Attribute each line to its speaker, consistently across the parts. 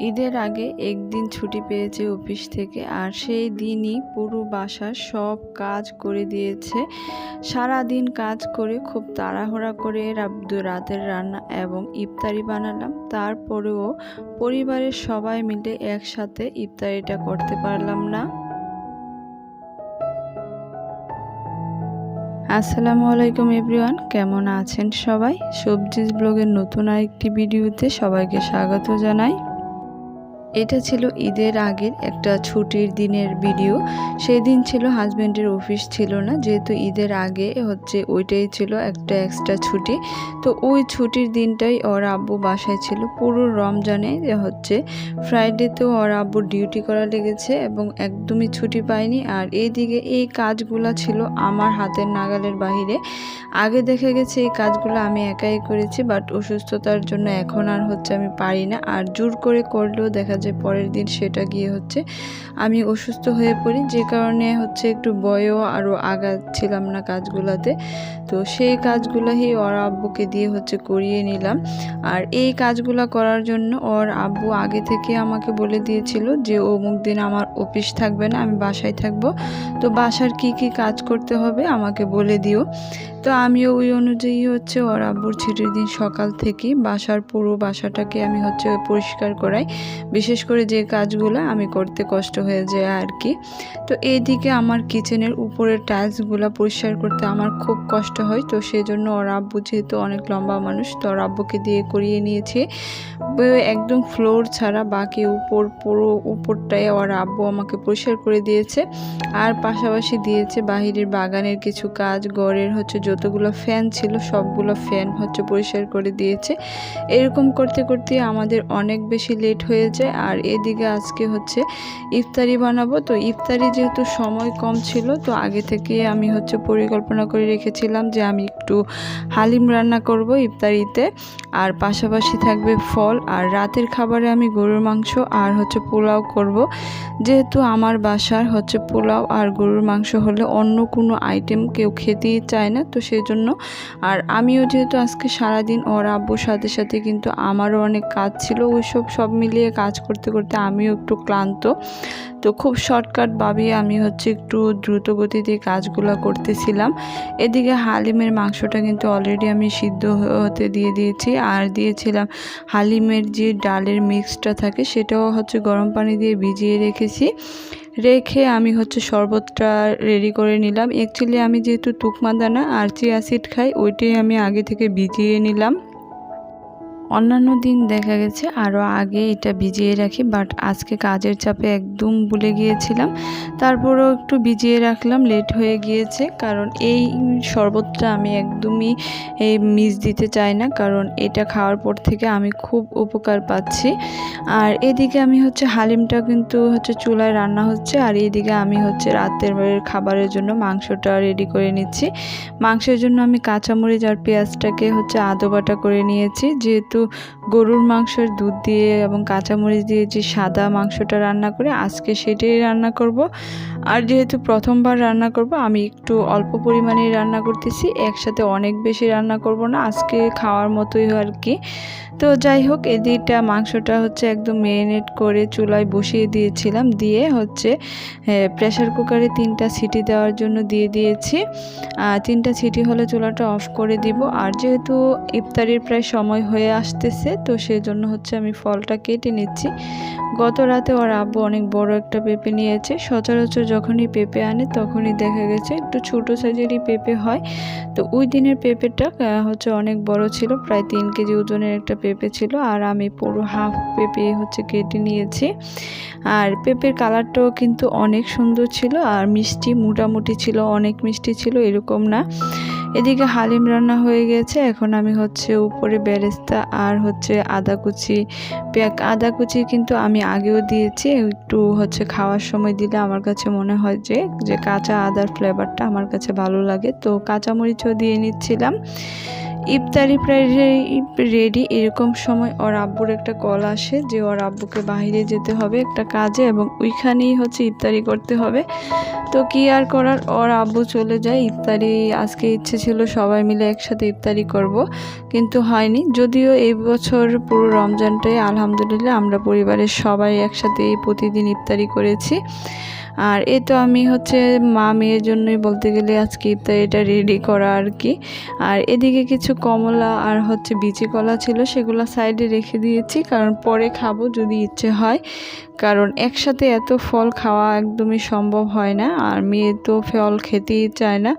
Speaker 1: ঈদের আগে একদিন ছুটি পেয়েছে অফিস থেকে আর সেই দিনই পুরো বাসার সব কাজ করে দিয়েছে। সারা দিন কাজ করে খুব তাড়াহুড়া করে রাতের রান্না এবং ইফতারি বানালাম। তারপরেও পরিবারের সবাই মিলে একসাথে ইফতারিটা করতে পারলাম না। আসসালামু আলাইকুম এভরিওয়ান, কেমন আছেন সবাই? সবজিজ ব্লগের নতুন আরেকটি ভিডিওতে সবাইকে স্বাগত জানাই। এটা ছিল ঈদের আগের একটা ছুটির দিনের ভিডিও। সেই দিন ছিল হাজব্যান্ডের অফিস ছিল না, যেহেতু ঈদের আগে হচ্ছে ওইটাই ছিল একটা এক্সট্রা ছুটি। তো ওই ছুটির দিনটাই ওর আব্বু বাসায় ছিল। পুরো রমজানে হচ্ছে ফ্রাইডেতেও ওর আব্বু ডিউটি করা লেগেছে এবং একদমই ছুটি পায়নি। আর এইদিকে এই কাজগুলো ছিল আমার হাতের নাগালের বাহিরে। আগে দেখা গেছে এই কাজগুলো আমি একাই করেছি বাট অসুস্থতার জন্য এখন আর হচ্ছে আমি পারি না। আর জোর করে করলেও দেখা যায় পরের দিন সেটা গিয়ে হচ্ছে আমি অসুস্থ হয়ে পড়ি। যে কারণে হচ্ছে একটু বয়ও আরও আগাচ্ছিলাম না কাজগুলোতে। তো সেই কাজগুলোই ওর আব্বুকে দিয়ে হচ্ছে করিয়ে নিলাম। আর এই কাজগুলো করার জন্য ওর আব্বু আগে থেকে আমাকে বলে দিয়েছিল যে, অমুক দিন আমার অফিস থাকবে না, আমি বাসায় থাকব। তো বাসার কি কি কাজ করতে হবে আমাকে বলে দিও। তো আমিও ওই অনুযায়ী হচ্ছে ওর আব্বুর ছুটির দিন সকাল থেকে বাসার পুরো বাসাটাকে আমি হচ্ছে পরিষ্কার করাই। বিশেষ করে যে কাজগুলো আমি করতে কষ্ট হয়ে যায় আর কি। তো এইদিকে আমার কিচেনের উপরের টাইলসগুলো পরিষ্কার করতে আমার খুব কষ্ট হয়। তো সেই জন্য ওর আব্বু যেহেতু অনেক লম্বা মানুষ, তো ওর আব্বুকে দিয়ে করিয়ে নিয়েছে। একদম ফ্লোর ছাড়া বাকি উপর, পুরো উপরটায় ওর আব্বু আমাকে পরিষ্কার করে দিয়েছে। আর পাশাপাশি দিয়েছে বাহিরের বাগানের কিছু কাজ, ঘরের হচ্ছে যতগুলো ফ্যান ছিল, সবগুলো ফ্যান হচ্ছে পরিষ্কার করে দিয়েছে। এরকম করতে করতে আমাদের অনেক বেশি লেট হয়ে যায়। আর এদিকে আজকে হচ্ছে ইফতারি বানাবো। তো ইফতারি যেহেতু সময় কম ছিল, তো আগে থেকে আমি হচ্ছে পরিকল্পনা করে রেখেছিলাম যে আমি একটু হালিম রান্না করব ইফতারিতে। আর পাশাপাশি থাকবে ফল। আর রাতের খাবারে আমি গরুর মাংস আর হচ্ছে পোলাও করব। যেহেতু আমার বাসার হচ্ছে পোলাও আর গরুর মাংস হলে অন্য কোনো আইটেম কেউ খেতেই চায় না, তো সেই জন্য আর আমিও যেহেতু আজকে সারাদিন ওর আব্বুর সাথে সাথে কিন্তু আমারও অনেক কাজ ছিল, ওইসব সব মিলিয়ে কাজ করতে করতে আমিও একটু ক্লান্ত। তো খুব শর্টকাট ভাবে আমি হচ্ছে একটু দ্রুত গতিতে কাজগুলো করতেছিলাম। এদিকে হালিমের মাংসটা কিন্তু অলরেডি আমি সিদ্ধ হতে দিয়ে দিয়েছি। আর দিয়েছিলাম হালিমের যে ডালের মিক্সটা থাকে সেটাও হচ্ছে গরম পানি দিয়ে ভিজিয়ে রেখেছি। রেখে আমি হচ্ছে শরবতটা রেডি করে নিলাম। অ্যাকচুয়ালি আমি যেহেতু তুকমা দানা আর খাই, ওইটাই আমি আগে থেকে ভিজিয়ে নিলাম। অন্যান্য দিন দেখা গেছে আরও আগে এটা ভিজিয়ে রাখি বাট আজকে কাজের চাপে একদম ভুলে গিয়েছিলাম। তারপরেও একটু ভিজিয়ে রাখলাম লেট হয়ে গিয়েছে, কারণ এই শরবতটা আমি একদমই এই মিস দিতে চাই না, কারণ এটা খাওয়ার পর থেকে আমি খুব উপকার পাচ্ছি। আর এদিকে আমি হচ্ছে হালিমটা কিন্তু হচ্ছে চুলায় রান্না হচ্ছে, আর এদিকে আমি হচ্ছে রাতের খাবারের জন্য মাংসটা রেডি করে নিচ্ছি। মাংসের জন্য আমি কাঁচামরিচ আর পেঁয়াজটাকে হচ্ছে আদো বাটা করে নিয়েছি, যেহেতু গরুর মাংসের দুধ দিয়ে এবং কাঁচামরিচ দিয়ে যে সাদা মাংসটা রান্না করে, আজকে সেটাই রান্না করব। আর যেহেতু প্রথমবার রান্না করব, আমি একটু অল্প পরিমাণেই রান্না করতেছি, একসাথে অনেক বেশি রান্না করব না, আজকে খাওয়ার মতোই আর কি তো যাই হোক, এদিকটা মাংসটা হচ্ছে একদম মেরিনেট করে চুলায় বসিয়ে দিয়েছিলাম, দিয়ে হচ্ছে প্রেশার কুকারে তিনটা সিটি দেওয়ার জন্য দিয়ে দিয়েছি। তিনটা সিটি হলে চুলাটা অফ করে দিব। আর যেহেতু ইফতারির প্রায় সময় হয়ে আসতেছে। তো সেই জন্য হচ্ছে আমি ফলটা কেটে নিচ্ছি। গত রাতে ওর আব্বু অনেক বড় একটা পেঁপে নিয়েছে। সচরাচর যখনই পেঁপে আনে তখনই দেখা গেছে একটু ছোটো সাইজেরই পেঁপে হয়। তো ওই দিনের পেঁপেটা হচ্ছে অনেক বড় ছিল, প্রায় তিন কেজি ওজনের একটা পেঁপে ছিল। আর আমি পুরো হাফ পেঁপে হচ্ছে কেটে নিয়েছি। আর পেঁপের কালারটাও কিন্তু অনেক সুন্দর ছিল। আর মিষ্টি মোটামুটি ছিল, অনেক মিষ্টি ছিল, এরকম না। এদিকে হালিম রান্না হয়ে গেছে। এখন আমি হচ্ছে উপরে বেরেস্তা আর হচ্ছে আদা কুচি পেঁয়াজ। আদা কুচি কিন্তু আমি আগেও দিয়েছি, একটু হচ্ছে খাওয়ার সময় দিলে আমার কাছে মনে হয় যে যে কাঁচা আদার ফ্লেভারটা আমার কাছে ভালো লাগে। তো কাঁচামরিচও দিয়ে নিচ্ছিলাম। ইফতারি প্রায় রেডি। এরকম সময় ওর আব্বুর একটা কল আসে যে ওর আব্বুকে বাইরে যেতে হবে একটা কাজে এবং ওইখানেই হচ্ছে ইফতারি করতে হবে। তো কি আর করার? ওর আব্বু চলে যায়, ইফতারি আজকে ইচ্ছে ছিল সবাই মিলে একসাথে ইফতারি করব, কিন্তু হয়নি। যদিও এই বছর পুরো রমজানটাই আলহামদুলিল্লাহ আমরা পরিবারের সবাই একসাথে প্রতিদিন ইফতারি করেছি। আর এই তো আমি হচ্ছে মা মেয়ের জন্যই বলতে গেলে আজকে তো এটা রেডি করা আর কি। আর এদিকে কিছু কমলা আর হচ্ছে বিচি কলা ছিল, সেগুলো সাইডে রেখে দিয়েছি, কারণ পরে খাব যদি ইচ্ছে হয়। কারণ একসাথে এত ফল খাওয়া একদমই সম্ভব হয় না, আর মেয়ে তো ফল খেতেই চায় না।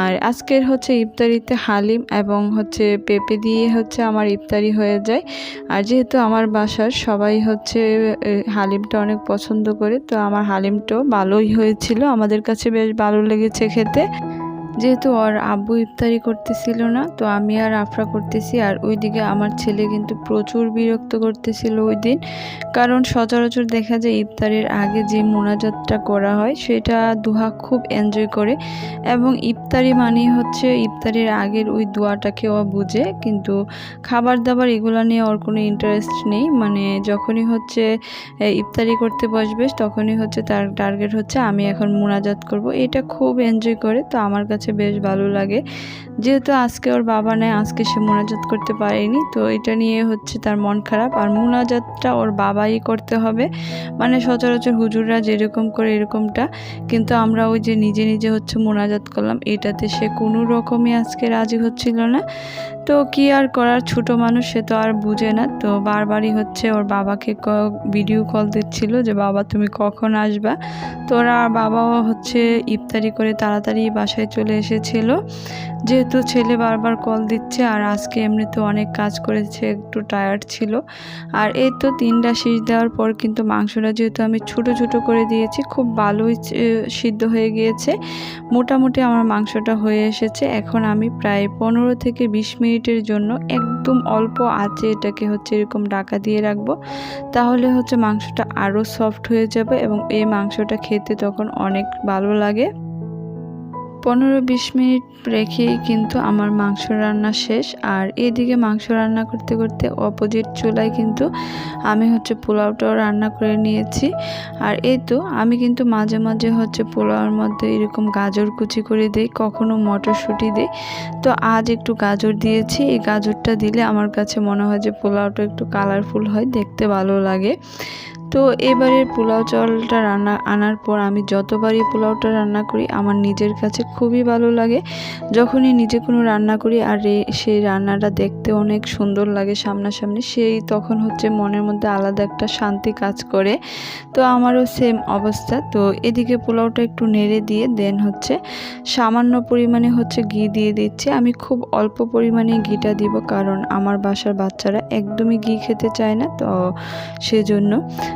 Speaker 1: আর আজকের হচ্ছে ইফতারিতে হালিম এবং হচ্ছে পেঁপে দিয়ে হচ্ছে আমার ইফতারি হয়ে যায়। আর যেহেতু আমার বাসার সবাই হচ্ছে হালিমটা অনেক পছন্দ করে, তো আমার হালিমটাও ভালোই হয়েছিল। আমাদের কাছে বেশ ভালো লেগেছে খেতে। যেহেতু ওর আব্বু ইফতারি করতেছিল না, তো আমি আর আফরা করতেছি। আর ওইদিকে আমার ছেলে কিন্তু প্রচুর বিরক্ত করতেছিল ওই দিন কারণ সচরাচর দেখা যায় ইফতারের আগে যে মোনাজাতটা করা হয়, সেটা দুহা খুব এনজয় করে। এবং ইফতারি মানেই হচ্ছে ইফতারের আগের ওই দোয়াটাকে ও বুঝে। কিন্তু খাবার দাবার এগুলো নিয়ে ওর কোনো ইন্টারেস্ট নেই। মানে যখনই হচ্ছে ইফতারি করতে বসবে, তখনই হচ্ছে তার টার্গেট হচ্ছে, আমি এখন মোনাজাত করব। এটা খুব এনজয় করে। তো আমার কাছে বেশ ভালো লাগে। যেহেতু আজকে ওর বাবা নেয় আজকে সে মোনাজাত করতে পারেনি, তো এটা নিয়ে হচ্ছে তার মন খারাপ। আর মোনাজাতটা ওর বাবাই করতে হবে। মানে সচরাচর হুজুররা যেরকম করে এরকমটা, কিন্তু আমরা ওই যে নিজে নিজে হচ্ছে মোনাজাত করলাম, এটাতে সে কোনো রকমই আজকে রাজি হচ্ছিল না। তো কি আর করার, ছোট মানুষ সে তো আর বুঝে না। তো বারবারই হচ্ছে ওর বাবাকে ভিডিও কল দিচ্ছিল যে, বাবা, তুমি কখন আসবা? তো ওরা বাবাও হচ্ছে ইফতারি করে তাড়াতাড়ি বাসায় চলে এসেছিল। যেহেতু ছেলে বারবার কল দিচ্ছে আর আজকে এমনিতে অনেক কাজ করেছে, একটু টায়ার্ড ছিল। আর এই তো তিনটা শীষ দেওয়ার পর কিন্তু মাংসটা যেহেতু আমি ছোট ছোট করে দিয়েছি, খুব ভালোই সিদ্ধ হয়ে গিয়েছে। মোটামুটি আমার মাংসটা হয়ে এসেছে। এখন আমি প্রায় পনেরো থেকে বিশ মিনিটের জন্য একদম অল্প আঁচে এটাকে হচ্ছে এরকম ডাকা দিয়ে রাখব। তাহলে হচ্ছে মাংসটা আরও সফট হয়ে যাবে এবং এই মাংসটা খেতে তখন অনেক ভালো লাগে। পনেরো বিশ মিনিট রেখেই কিন্তু আমার মাংস রান্না শেষ। আর এদিকে মাংস রান্না করতে করতে অপোজিট চুলায় কিন্তু আমি হচ্ছে পোলাওটাও রান্না করে নিয়েছি। আর এই তো আমি কিন্তু মাঝে মাঝে হচ্ছে পোলাওর মধ্যে এরকম গাজর কুচি করে দিই, কখনো মটরশুঁটি দিই। তো আজ একটু গাজর দিয়েছি। এই গাজরটা দিলে আমার কাছে মনে হয় যে পোলাওটা একটু কালারফুল হয়, দেখতে ভালো লাগে। তো এবারের পোলাও চালটা রান্না আনার পর আমি যতবারই পোলাওটা রান্না করি, আমার নিজের কাছে খুবই ভালো লাগে। যখনই নিজে কোনো রান্না করি আর সেই রান্নাটা দেখতে অনেক সুন্দর লাগে সামনাসামনি, সেই তখন হচ্ছে মনের মধ্যে আলাদা একটা শান্তি কাজ করে। তো আমারও সেম অবস্থা। তো এদিকে পোলাওটা একটু নেড়ে দিয়ে, দেন হচ্ছে সামান্য পরিমাণে হচ্ছে ঘি দিয়ে দিচ্ছি। আমি খুব অল্প পরিমাণে ঘিটা দিব কারণ আমার বাসার বাচ্চারা একদমই ঘি খেতে চায় না, তো সেজন্য।